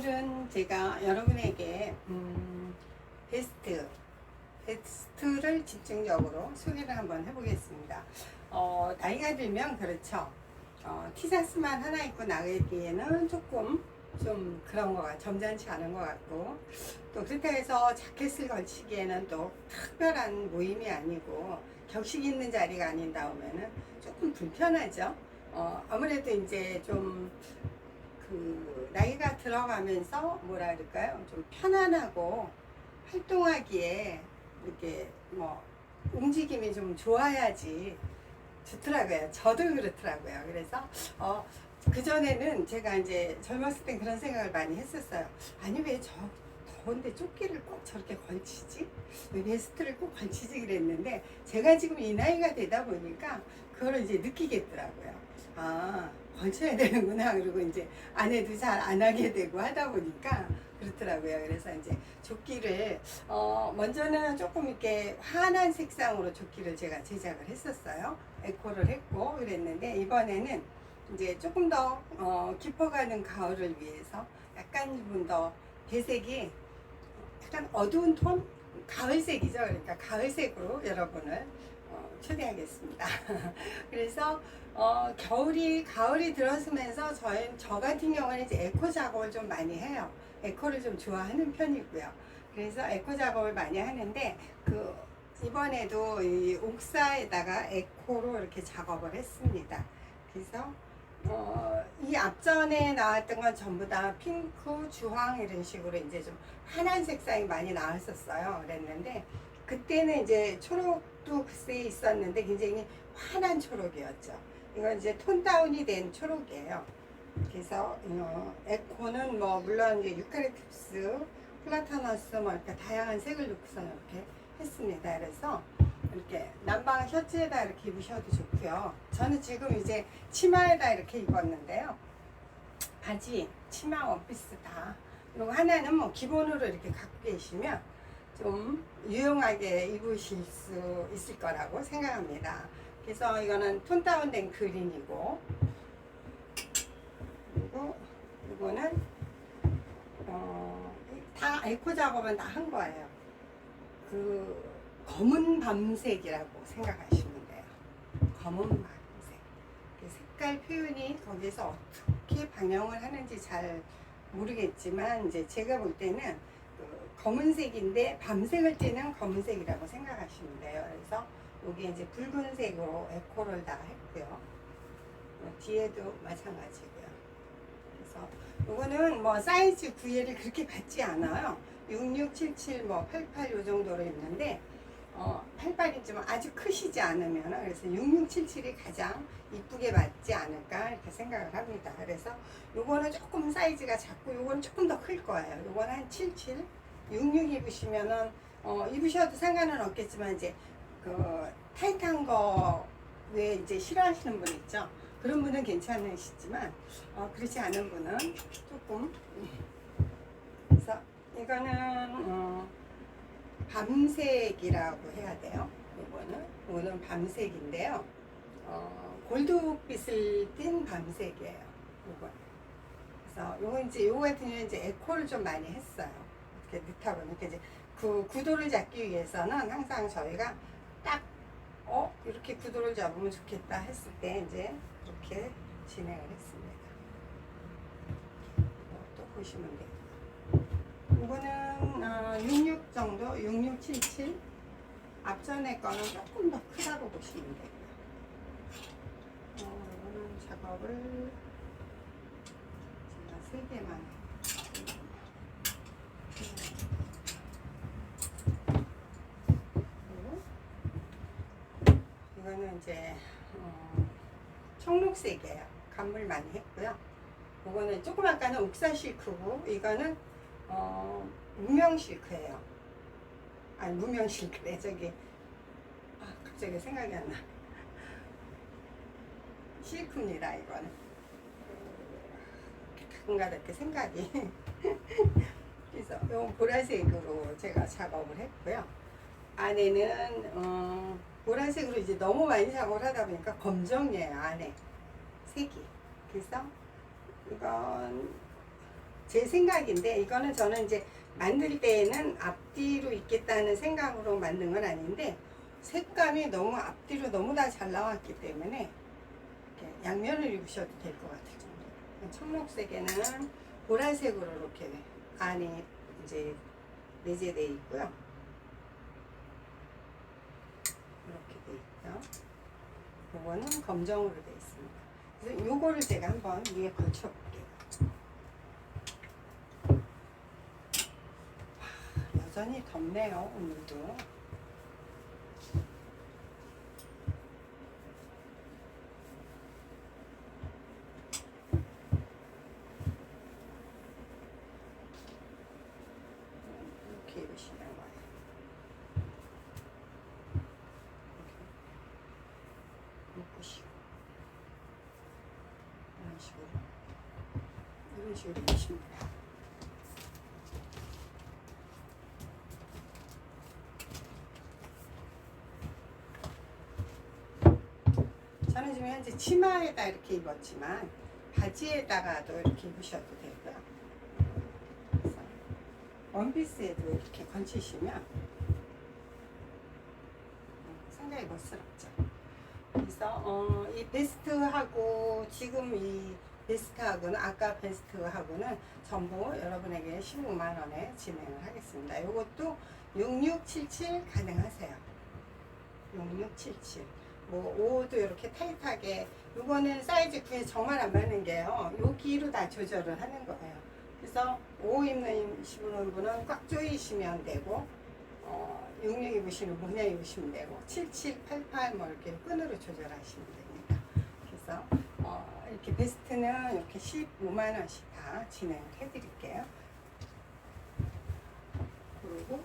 오늘은 제가 여러분에게 음, 베스트 베스트를 집중적으로 소개를 한번 해보겠습니다. 어, 나이가 들면 그렇죠. 어, 티셔츠만 하나 입고 나가기에는 조금 좀 그런 거 같, 점잖지 않은 것 같고 또 그렇다 해서 자켓을 걸치기에는 또 특별한 모임이 아니고 격식 있는 자리가 아닌 다음에는 조금 불편하죠. 어, 아무래도 이제 좀 그 나이가 들어가면서 뭐라 그럴까요? 좀 편안하고 활동하기에 이렇게 뭐 움직임이 좀 좋아야지 좋더라고요. 저도 그렇더라고요. 그래서 어, 그 전에는 제가 이제 젊었을 땐 그런 생각을 많이 했었어요. 아니 왜 저 더운데 조끼를 꼭 저렇게 걸치지? 왜 베스트를 꼭 걸치지 그랬는데 제가 지금 이 나이가 되다 보니까 그걸 이제 느끼겠더라고요. 아 걸쳐야 되는구나. 그리고 이제 아내도 잘 안 하게 되고 하다 보니까 그렇더라고요. 그래서 이제 조끼를 어 먼저는 조금 이렇게 환한 색상으로 조끼를 제가 제작을 했었어요. 에코를 했고 그랬는데 이번에는 이제 조금 더 어, 깊어가는 가을을 위해서 약간 좀 더 배색이 약간 어두운 톤 가을색이죠. 그러니까 가을색으로 여러분을 어, 초대하겠습니다. 그래서 어, 겨울이 가을이 들어서면서 저희 저 같은 경우는 이제 에코 작업을 좀 많이 해요. 에코를 좀 좋아하는 편이고요. 그래서 에코 작업을 많이 하는데 그 이번에도 이 옥사에다가 에코로 이렇게 작업을 했습니다. 그래서 어, 이 앞전에 나왔던 건 전부 다 핑크, 주황 이런 식으로 이제 좀 환한 색상이 많이 나왔었어요. 그랬는데 그때는 이제 초록도 글쎄 있었는데 굉장히 환한 초록이었죠. 이건 이제 톤 다운이 된 초록이에요. 그래서 어, 에코는 뭐 물론 이제 유카리투스, 플라타너스 뭐 이렇게 다양한 색을 넣고서 이렇게 했습니다. 그래서 이렇게 남방 셔츠에다 이렇게 입으셔도 좋고요. 저는 지금 이제 치마에다 이렇게 입었는데요. 바지, 치마, 원피스 다. 그리고 하나는 뭐 기본으로 이렇게 갖고 계시면 좀 유용하게 입으실 수 있을 거라고 생각합니다. 그래서 이거는 톤 다운된 그린이고 그리고 이거는 어, 다 에코 작업은 다 한 거예요. 그 검은 밤색이라고 생각하시면 돼요. 검은 밤색. 그 색깔 표현이 거기서 어떻게 방영을 하는지 잘 모르겠지만 이제 제가 볼 때는 그 검은색인데 밤색을 띠는 검은색이라고 생각하시면 돼요. 그래서 여기 이제 붉은색으로 에코를 다 했고요. 어, 뒤에도 마찬가지고요. 그래서 이거는 뭐 사이즈 구애를 그렇게 받지 않아요. 6677, 뭐88 요 정도로 입는데 어, 88인지만 아주 크시지 않으면 그래서 6677이 가장 이쁘게 맞지 않을까 이렇게 생각을 합니다. 그래서 요거는 조금 사이즈가 작고 요거는 조금 더 클 거예요. 요거는 한 77, 66 입으시면은 어, 입으셔도 상관은 없겠지만 이제 그 타이트한 거왜 이제 싫어하시는 분 있죠? 그런 분은 괜찮으시지만 어, 그렇지 않은 분은 조금 그래서 이거는 어, 밤색이라고 해야 돼요. 이거는 이거는 밤색인데요. 어, 골드빛을 띤 밤색이에요. 이거. 그래서 요거 이제 요거 같은 경우는 이제 에코를 좀 많이 했어요. 이렇게 넣다 보니까 이제 그 구도를 잡기 위해서는 항상 저희가 딱 어, 이렇게 구도를 잡으면 좋겠다 했을 때 이제 이렇게 진행을 했습니다. 또 보시면 돼요. 이거는 어, 66 정도, 6677. 앞전에 거는 조금 더 크다고 보시면 되고요. 어, 이거는 작업을 제가 세 개만 이거는 이제 어, 청록색이에요. 간물 많이 했고요. 이거는 조금 아까는 옥사 실크고 이거는 어, 무명 실크예요. 아니 무명 실크래 저기 아 갑자기 생각이 안 나. 실크입니다 이거는. 가끔가다 이렇게 생각이. 그래서 요 보라색으로 제가 작업을 했고요. 안에는 어, 보라색으로 이제 너무 많이 작업을 하다 보니까 검정이에요 안에 색이. 그래서 이건 제 생각인데 이거는 저는 이제 만들 때에는 앞뒤로 있겠다는 생각으로 만든 건 아닌데 색감이 너무 앞뒤로 너무나 잘 나왔기 때문에 양면을 입으셔도 될 것 같아요. 청록색에는 보라색으로 이렇게 안에 이제 내재되어 있고요. 이렇게 돼 있죠. 요거는 검정으로 되어 있습니다. 그래서 요거를 제가 한번 위에 걸쳐 볼게요. 여전히 덥네요, 오늘도. 입으시면 이런 식으로 이런 식으로 입으십니다. 저 는 지금 현재 치마에다 이렇게 입었지만 바지에다가도 이렇게 입으셔도 되고요. 원피스에도 이렇게 건치시면 음, 상당히 멋스럽죠. 그래서 어, 이 베스트하고 지금 이 베스트하고는 아까 베스트하고는 전부 여러분에게 15만 원에 진행을 하겠습니다. 이것도 6677 가능하세요. 6677. 뭐 옷도 이렇게 타이트하게 이거는 사이즈 그게 정말 안 맞는 게요. 여기로 다 조절을 하는 거예요. 그래서 5 입는 입으시는 분은 꽉 조이시면 되고 어, 66 입으시는 분 그냥 입으시면 되고 77, 88 뭐 이렇게 끈으로 조절하시면 됩니다. 그래서 어, 이렇게 베스트는 이렇게 15만 원씩 다 진행을 해드릴게요. 그리고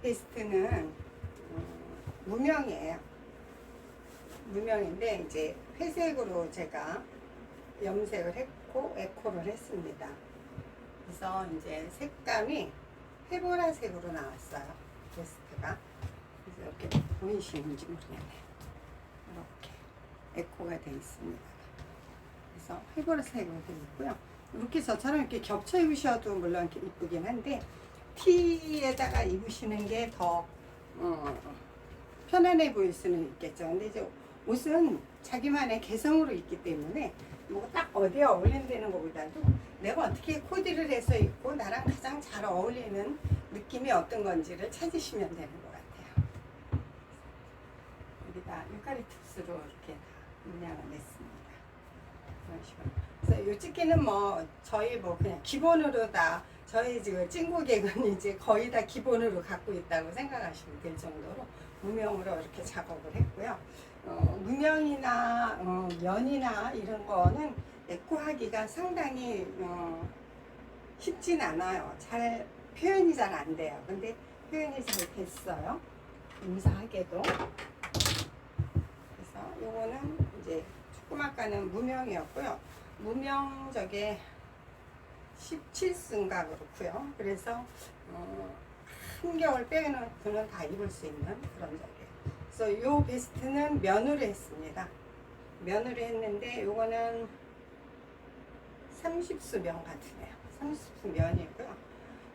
이 베스트는 음, 무명이에요. 무명인데 이제 회색으로 제가 염색을 했고 에코를 했습니다. 그래서 이제 색감이 해보라색으로 나왔어요. 베스트가. 그래서 이렇게 보이시는지 모르겠네요. 이렇게 에코가 되어 있습니다. 그래서 해보라색으로 되어 있고요. 이렇게 저처럼 이렇게 겹쳐 입으셔도 물론 이쁘긴 한데 티에다가 입으시는 게더 어, 편안해 보일 수는 있겠죠. 근데 이제 옷은 자기만의 개성으로 있기 때문에 뭐 딱 어디에 어울린다는 것보다도 내가 어떻게 코디를 해서 입고 나랑 가장 잘 어울리는 느낌이 어떤 건지를 찾으시면 되는 것 같아요. 여기다 유카리투스로 이렇게 다 문양을 냈습니다. 그런 식으로. 그래서 요 찍기는 뭐 저희 뭐 그냥 기본으로 다 저희 지금 찐고객은 이제 거의 다 기본으로 갖고 있다고 생각하시면 될 정도로 무명으로 이렇게 작업을 했고요. 어, 무명이나 어, 면이나 이런 거는 에코하기가 상당히 어, 쉽진 않아요. 잘 표현이 잘 안 돼요. 근데 표현이 잘 됐어요. 감사하게도. 그래서 요거는 이제 조그맣가는 무명이었고요. 무명 저게 17승가 그렇고요. 그래서 어, 한겨울 빼는 그는 다 입을 수 있는 그런 저게. 그래서 요 베스트는 면으로 했습니다. 면으로 했는데 요거는 30수 면 같으네요. 30수 면이고요.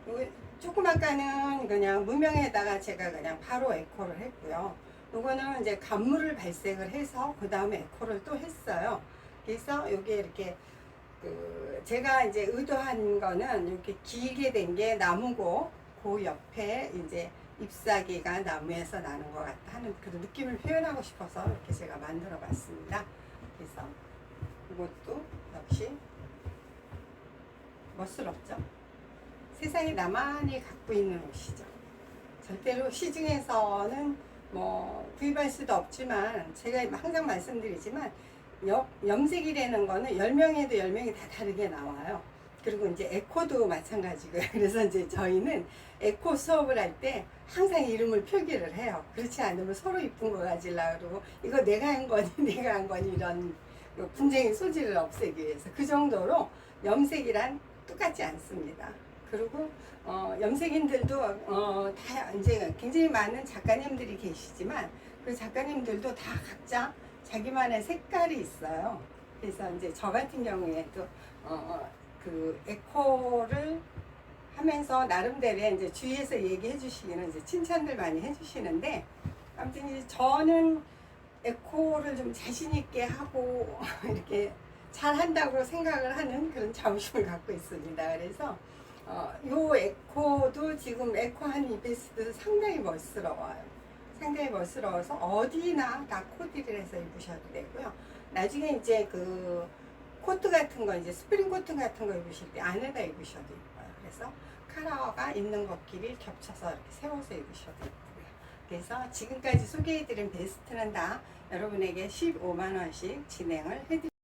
요거 조그맣가는 그냥 무명에다가 제가 그냥 바로 에코를 했고요. 요거는 이제 간물을 발색을 해서 그 다음에 에코를 또 했어요. 그래서 요게 이렇게 그 제가 이제 의도한 거는 이렇게 길게 된 게 나무고 그 옆에 이제 잎사귀가 나무에서 나는 것 같다 하는 그런 느낌을 표현하고 싶어서 이렇게 제가 만들어 봤습니다. 그래서 이것도 역시 멋스럽죠? 세상에 나만이 갖고 있는 옷이죠. 절대로 시중에서는 뭐 구입할 수도 없지만 제가 항상 말씀드리지만 염, 염색이라는 거는 10명에도 10명이 다 다르게 나와요. 그리고 이제 에코도 마찬가지고요. 그래서 이제 저희는 에코 수업을 할 때 항상 이름을 표기를 해요. 그렇지 않으면 서로 이쁜 거 가지려고 그러고 이거 내가 한 거니 내가 한 거니 이런 분쟁의 소지를 없애기 위해서 그 정도로 염색이란 똑같지 않습니다. 그리고 어, 염색인들도 어, 다 이제 굉장히 많은 작가님들이 계시지만 그 작가님들도 다 각자 자기만의 색깔이 있어요. 그래서 이제 저 같은 경우에도 어, 그 에코를 하면서 나름대로 이제 주위에서 얘기해 주시기는 이제 칭찬들 많이 해 주시는데 아무튼 이제 저는 에코를 좀 자신 있게 하고 이렇게 잘 한다고 생각을 하는 그런 자부심을 갖고 있습니다. 그래서 어, 요 에코도 지금 에코 한 이베스도 상당히 멋스러워요. 상당히 멋스러워서 어디나 다 코디를 해서 입으셔도 되고요. 나중에 이제 그 코트 같은 거 이제 스프링 코트 같은 거 입으실 때 안에다 입으셔도 이뻐요. 그래서 카라가 있는 것끼리 겹쳐서 이렇게 세워서 입으셔도 이쁘고요. 그래서 지금까지 소개해드린 베스트는 다 여러분에게 15만 원씩 진행을 해드립니다.